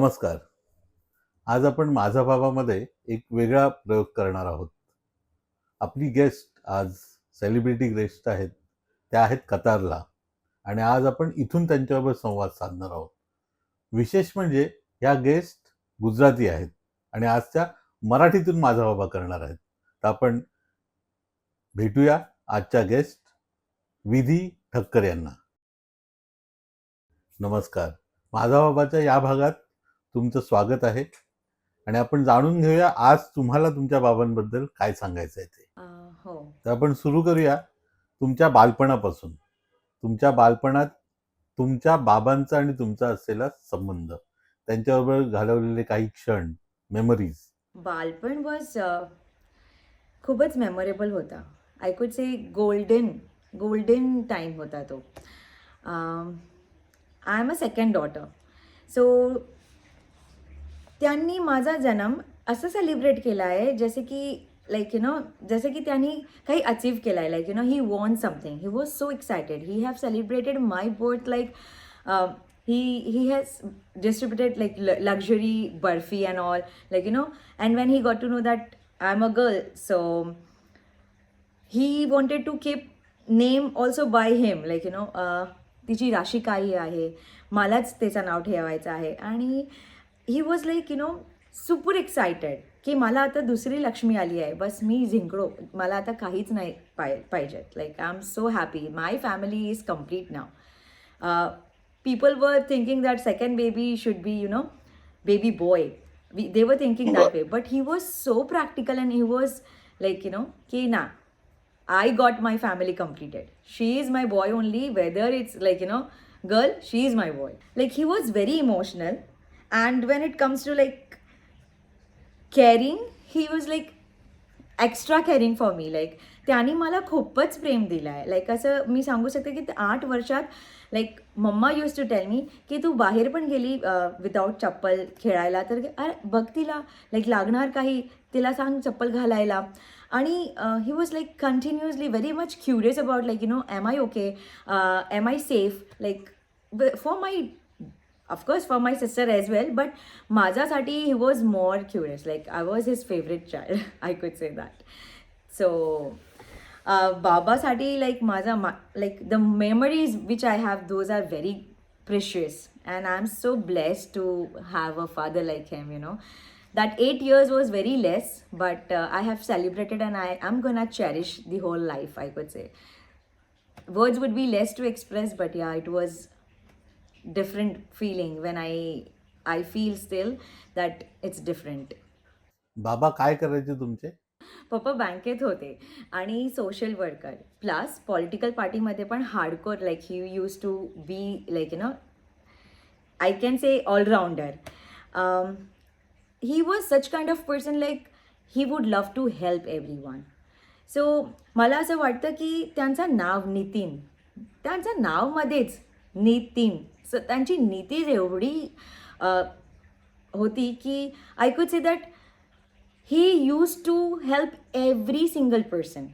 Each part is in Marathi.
नमस्कार. आज आपण माझा बाबामध्ये एक वेगळा प्रयोग करणार आहोत. आपली गेस्ट आज सेलिब्रिटी गेस्ट आहेत. त्या आहेत कतारला. आणि आज आपण इथून त्यांच्याबरोबर संवाद साधणार आहोत. विशेष म्हणजे ह्या गेस्ट गुजराती आहेत. आणि आज त्या मराठीतून माझा बाबा करणार आहेत. तर आपण भेटूया आजच्या गेस्ट विधी ठक्कर यांना. नमस्कार. माझा बाबाच्या या भागात तुमचं स्वागत आहे. आणि आपण जाणून घेऊया आज तुम्हाला तुमच्या बाबांबद्दल काय सांगायचं आहे ते हो. तर आपण सुरू करूया तुमच्या बालपणापासून. तुमच्या बालपणात तुमच्या बाबांचा आणि तुमचा असलेला संबंध. त्यांच्याबरोबर घालवलेले काही क्षण मेमरीज बालपण वॉज खूपच मेमोरेबल होता. I could say golden golden time होता तो. I am a second daughter so त्यांनी माझा जन्म असं सेलिब्रेट केला आहे जसे की लाईक यु नो जसं की त्यांनी काही अचीव केलं आहे like you know he won something he was so excited he have celebrated my birth like he he has distributed like luxury barfi and all like you know and when he got to know that I am a girl so he wanted to keep name also by him like you know तिची राशी काही आहे मलाच त्याचं नाव ठेवायचं आहे. आणि he was like you know super excited की मला आता दुसरी लक्ष्मी आली आहे बस मी जिंकलो मला आता काहीच नाही पाय पाहिजेत like I am so happy my family is complete now people were thinking that second baby should be you know baby boy we, they were thinking that way but he was so practical and he was like you know ki na i got my family completed she is my boy only whether it's like you know girl she is my boy like he was very emotional and when it comes to like caring he was like extra caring for me like त्याने मला खूपच प्रेम दिलं आहे लाईक असं मी सांगू शकते की ते आठ वर्षात like mama used to tell me की तू बाहेर पण गेली विदाऊट चप्पल खेळायला. तर अरे बघ तिला. लाईक लागणार काही? तिला सांग चप्पल घालायला. आणि he was like continuously very much curious about like you know am I okay am I safe like for my of course for my sister as well but माझ्यासाठी ही was more curious like I was his favourite child I could say that so बाबासाठी like माझा मा like the memories which I have those are very precious and I am so blessed to have a father like him you know that eight years was very less but uh, i have celebrated and i am gonna cherish the whole life i could say words would be less to express but yeah it was different feeling when i i feel still that it's different. बाबा काय करायचे तुमचे? पप्पा बँकेत होते आणि सोशल वर्कर प्लस पॉलिटिकल पार्टीमध्ये पण hardcore like he used to be like you know I can say allrounder he was such kind of person like he would love to help every one so मला असं वाटतं की त्यांचं नाव नितीन त्यांचं नावमध्येच नितीन सो त्यांची नीतीच एवढी अ, होती की I could say that he used to help every single person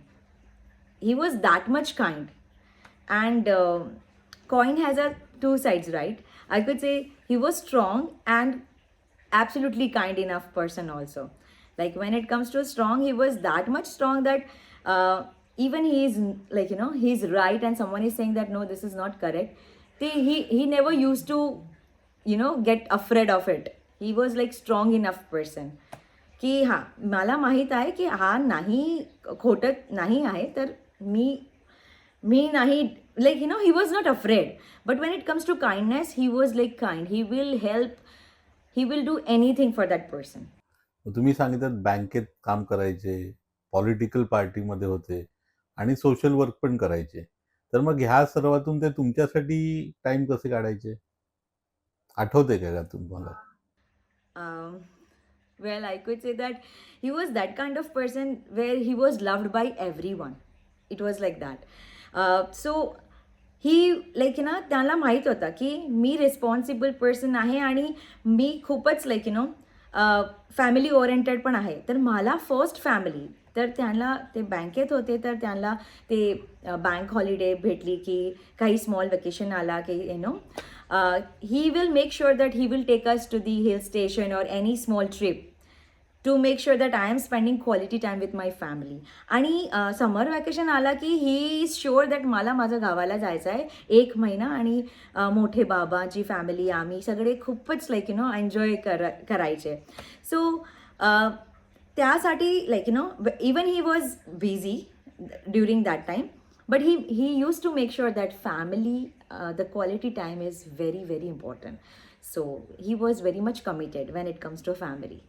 he was that much kind and uh, coin has a two sides right i could say he was strong and absolutely kind enough person also like when it comes to strong he was that much strong that uh, even he is like you know he's right and someone is saying that no this is not correct ते he he never used to you know get afraid of it he was like strong enough person की हां मला माहीत आहे की हा नाही खोटत नाही आहे तर मी मी नाही like you know he was not afraid but when it comes to kindness he was like kind he will help he will do anything for that person तुम्ही सांगितलं बँकेत काम करायचे पॉलिटिकल पार्टीमध्ये होते आणि सोशल वर्क पण करायचे. तर मग ह्या सर्वातून ते तुमच्यासाठी टाइम कसे काढायचे? आठवते का का तुम्हाला? Well I could say that he was that kind of person where he was loved by every one it was like that so he like ना त्याला माहीत होता की मी रिस्पॉन्सिबल पर्सन आहे आणि मी खूपच like you know family oriented पण आहे. तर मला फर्स्ट फॅमिली तर त्यांना ते बँकेत होते तर त्यांना ते बँक हॉलिडे भेटली की काही स्मॉल वेकेशन आला की you know he will make sure that he will take us to the hill station or any small trip to make sure that I am spending quality time with my family आणि समर वॅकेशन आला की ही इज शुअर दॅट मला माझं गावाला जायचं आहे एक महिना आणि मोठे बाबाची फॅमिली आम्ही सगळे खूपच लाईक यू नो एन्जॉय कर करायचे. सो त्यासाठी like you know even he was busy during that time but he he used to make sure that family uh, the quality time is very very important so he was very much committed when it comes to family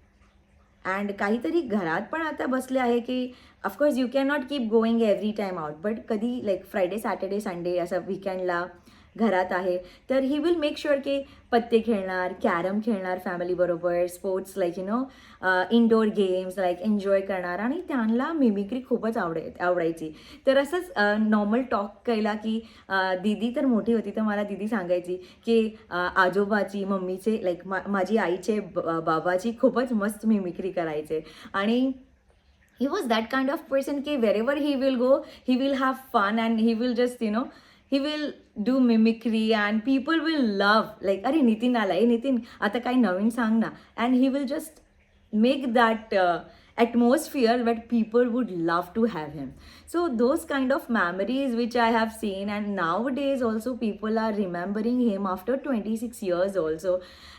and काहीतरी घरात पण आता बसले आहे की of course you can not keep going every time out but कधी लाईक फ्रायडे सॅटर्डे संडे असं विकेंडला घरात आहे. तर ही विल मेक शुअर की पत्ते खेळणार कॅरम खेळणार फॅमिलीबरोबर sports like you know indoor games like enjoy करणार आणि त्यांना मिमिक्री खूपच आवडे आवडायची. तर असंच uh, नॉर्मल टॉक केला की uh, दीदी तर मोठी होती तर मला दीदी सांगायची की uh, आजोबाची मम्मीचे लाईक मा माझी आईचे बाबाची खूपच मस्त मिमिक्री करायचे. आणि he was that kind of person की where ever he will go he will have fun and he will just you know he will do mimicry and people will love like अरे नितीन आला हे नितीन आता काही नवीन सांग ना and he will just make that atmosphere but people would love to have him so those kind of memories which I have seen and nowadays also people are remembering him after twenty six years also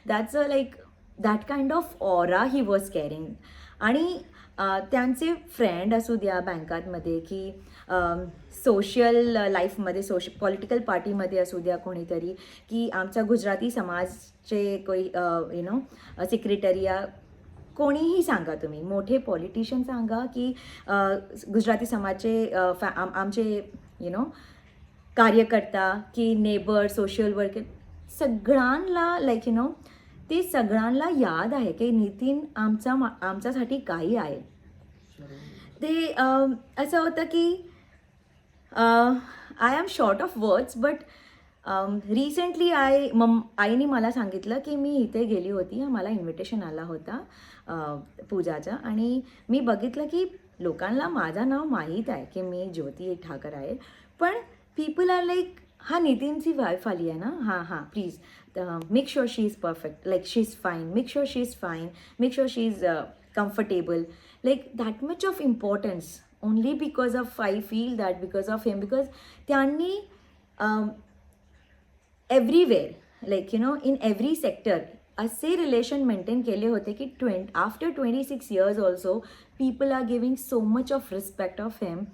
that's a like that kind of aura he was carrying आणि त्यांचे फ्रेंड असू द्या बँकातमध्ये की सोशल लाईफमध्ये सोश पॉलिटिकल पार्टीमध्ये असू द्या कोणीतरी की आमचा गुजराती समाजचे कोई यु नो सेक्रेटरी या कोणीही सांगा तुम्ही. मोठे पॉलिटिशियन सांगा की गुजराती समाजचे फॅ आम आमचे यु नो कार्यकर्ता की नेबर सोशल वर्कर सगळ्यांना लाईक यू नो ते सगळ्यांना याद आहे की नितीन आमचा मा- आमच्यासाठी काही आहे. ते असं होतं की I am short of words but recently I mum आईने मला सांगितलं की मी इथे गेली होती. मला इन्व्हिटेशन आला होता uh, पूजाचा. आणि मी बघितलं की लोकांना माझं नाव माहीत आहे की मी ज्योती ठाकर आहे. पण पीपल आर लाईक हा नितीनची वाईफ आली आहे ना? हां हां please make sure she is perfect like she is fine make sure she is fine make sure she is comfortable like that much of importance only because of I feel that because of him because त्यांनी everywhere like you know in every sector असे रिलेशन मेंटेन केले होते की twenty after twenty six years also people are giving so much of respect of him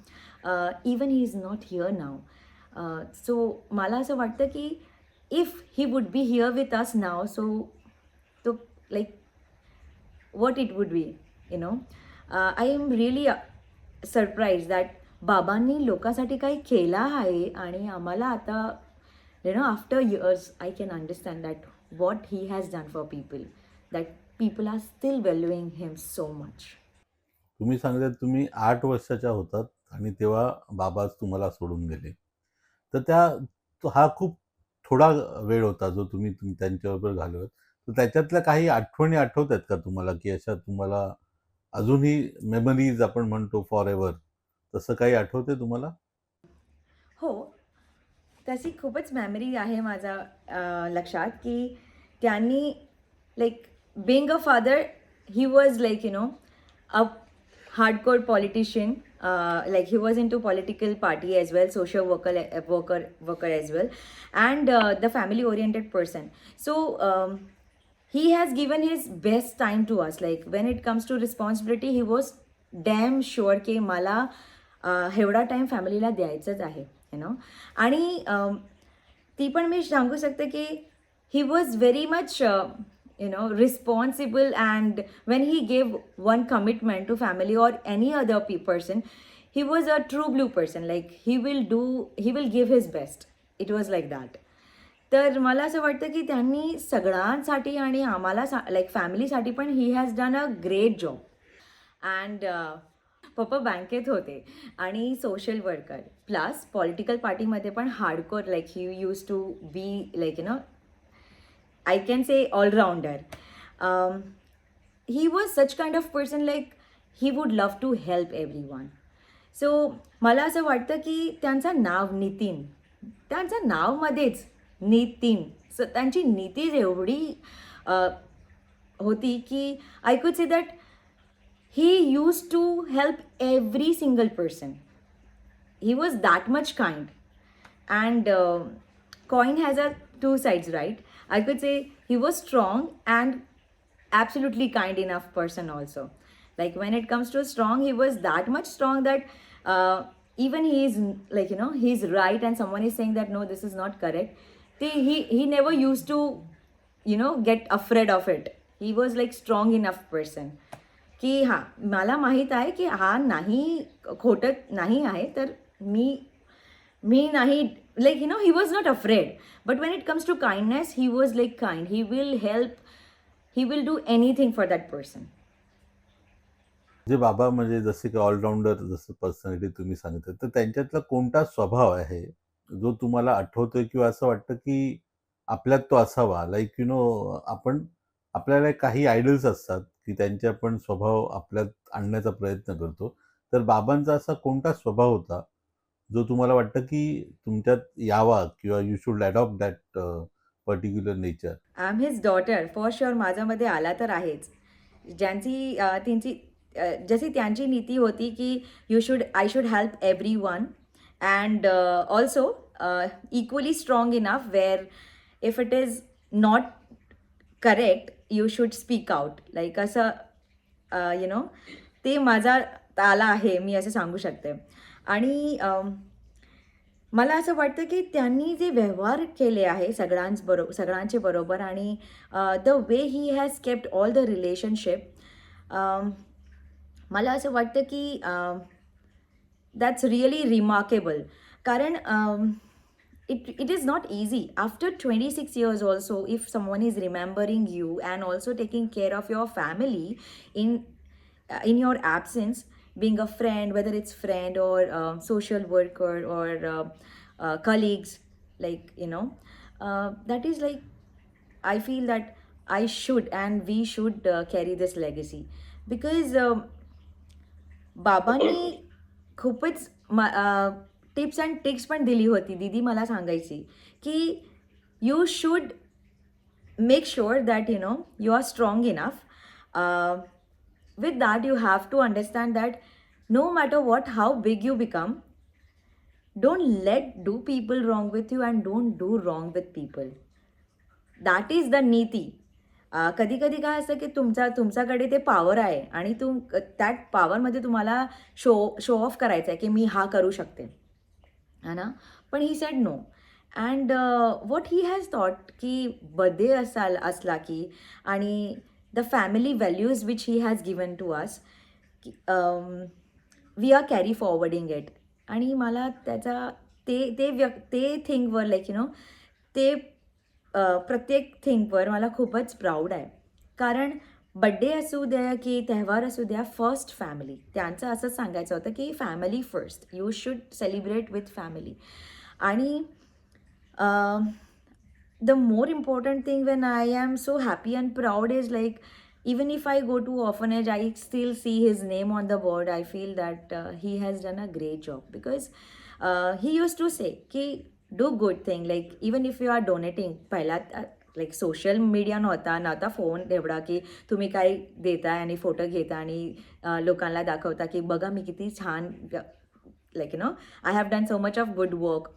even he is not here now so मला असं वाटतं की if he would be here with us now so तो like what it would be you know? Uh, i am surprise that बाबांनी लोकांसाठी काही केला आहे आणि आम्हाला आता you know after years I can understand that what he has done for people that people are still valuing him so much तुम्ही सांगतात तुम्ही आठ वर्षाच्या होतात आणि तेव्हा बाबा तुम्हाला सोडून गेले. तर त्या हा खूप थोडा वेळ होता जो तुम्ही तुम्ही त्यांच्याबरोबर घालवत. तर त्याच्यातल्या काही आठवणी आठवत आहेत का तुम्हाला की अशा तुम्हाला अजूनही मेमरीज आपण म्हणतो फॉर एव्हर तसं काही आठवते तुम्हाला? हो. तशी खूपच मेमरी आहे माझा लक्षात की त्यांनी like being a father he was like you know a hardcore politician like he was in two political party as well social worker worker worker as well and the family oriented person so he has given his best time to us. Like when it comes to responsibility he was damn sure की मला uh, एवढा टाईम फॅमिलीला द्यायचंच आहे यु नो आणि um, ती पण मी सांगू शकते की he was very much you know responsible and when he gave one commitment to family or any other p person he was a true blue person like he will do he will give his best it was like that तर मला असं वाटतं की त्यांनी सगळ्यांसाठी आणि आम्हाला सा लाईक फॅमिलीसाठी पण he has done a great job and पप्पा बँकेत होते. आणि सोशल वर्कर प्लस पॉलिटिकल पार्टीमध्ये पण hardcore like he used to be like you know I can say allrounder he was such kind of person like he would love to help everyone so मला असं वाटतं की त्यांचं नाव नितीन त्यांचं नावमध्येच नितीन सो त्यांची नीती एवढी अ, होती की I could say that he used to help every single person he was that much kind and uh, coin has a two sides right i could say he was strong and absolutely kind enough person also like when it comes to strong he was that much strong that uh, even he is like you know he's right and someone is saying that no this is not correct They, he he never used to you know get afraid of it he was like strong enough person की हां मला माहीत आहे की हा नाही खोटत नाही आहे तर मी मी नाही like you know he was not afraid but when it comes to kindness he was like kind he will help he will do anything for that person जे बाबा म्हणजे जसे की ऑलराऊंडर जसं पर्सनॅलिटी तुम्ही सांगितलं तर त्यांच्यातला कोणता स्वभाव आहे? जो तुम्हाला आठवतोय किंवा असं वाटतं की आपल्यात तो असावा. लाईक यु नो आपण आपल्याला काही आयडल्स असतात की त्यांचे आपण स्वभाव आपल्यात आणण्याचा प्रयत्न करतो. तर बाबांचा असा कोणता स्वभाव होता जो तुम्हाला वाटतं की तुमच्यात यावा किंवा you should adopt that particular nature I am his daughter for sure माझ्यामध्ये आला तर आहेच. ज्यांची त्यांची जशी त्यांची नीती होती की you should I should help everyone and also equally strong enough where if it is not correct you should speak out like असं यु नो ते माझा आला आहे मी असं सांगू शकते. आणि um, मला असं वाटतं की त्यांनी जे व्यवहार केले आहे सगळ्यांच बरो सगळ्यांचे बरोबर आणि the way he has kept all the relationship मला असं वाटतं की uh, that's really remarkable. Karan, um, it, it is not easy. After 26 years, also, if someone is remembering you and also taking care of your family in uh, in your absence, being a friend, whether it's friend or uh, social worker or uh, uh, colleagues, like you know, uh, that is like I feel that I should and we should uh, carry this legacy because um, Baba खूपच म टिप्स अँड ट्रिक्स पण दिली होती. दीदी मला सांगायची की you should make sure that you know you are strong enough with that you have to understand that no matter what how big you become don't let do people wrong with you and don't do wrong with people that is the नीती कधी कधी काय असतं की तुमचा तुमच्याकडे ते पॉवर आहे आणि तुम त्यात पॉवरमध्ये तुम्हाला शो शो ऑफ करायचं आहे की मी हा करू शकते. है ना? पण he said no and what he has thought की बर्थडे असाल असला की आणि the family values which he has given to us we are carry forwarding it आणि मला त्याचा ते ते व्यक् ते थिंगवर लाईक यू नो ते प्रत्येक थिंगवर मला खूपच प्राऊड आहे. कारण बड्डे असू द्या की तेव्हार असू द्या फर्स्ट फॅमिली त्यांचं असं सांगायचं होतं की family first you should celebrate with family आणि the more important thing when I am so happy and proud is like even if I go to orphanage, I still see his name on the board. I feel that uh, he has done a great job because uh, he used to say, "Ki do good thing like even if you are donating पहिला लाईक सोशल मीडिया नव्हता नव्हता फोन एवढा की तुम्ही काय देताय आणि फोटो घेता आणि लोकांना दाखवता की बघा मी किती छान like you know I have done so much of good work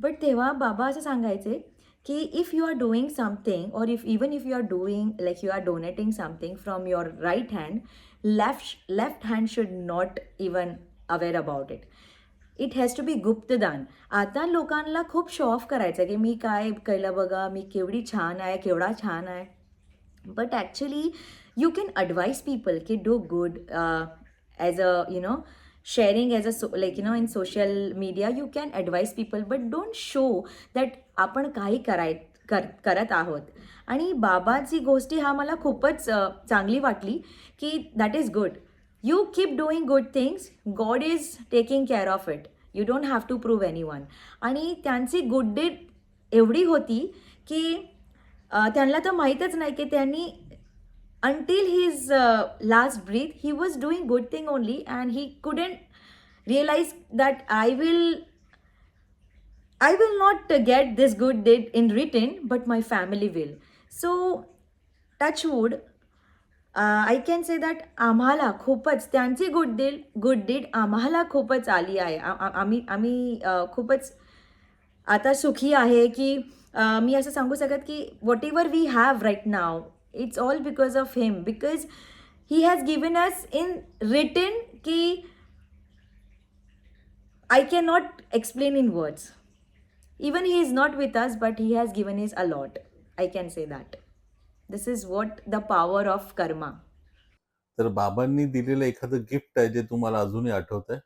but तेव्हा बाबा असं सांगायचे की if you are doing something और if even if you are doing like you are donating something from your right hand left left hand should not even aware about it it has to be गुप्तदान. आता लोकांना खूप शो ऑफ करायचं आहे की मी काय कळलं बघा मी केवढी छान आहे केवढा छान आहे. But actually you can advise people की do good as a you know sharing as a so like you know in social media you can advise people but don't show that आपण काही कराय कर करत आहोत. आणि बाबाची गोष्टी हा मला खूपच चांगली वाटली की that is good you keep doing good things God is taking care of it you don't have to prove anyone आणि त्यांची गुड डेड एवढी होती की त्यांना तर माहीतच नाही की त्यांनी until his last breath he was doing good thing only and he couldn't realise that I will I will not get this good deed in return but my family will so touch would I can say that आम्हाला खूपच त्यांची गुड डीड गुड डीड आम्हाला खूपच आली आहे. आम्ही आम्ही खूपच आता सुखी आहे की मी असं सांगू शकत की whatever we have right now it's all because of him because he has given us in return की I can not explain in words even he is not with us but he has given is a lot I can say that this is what the power of karma तर बाबांनी दिलेलं एखादं गिफ्ट आहे जे तुम्हाला अजूनही आठवत आहे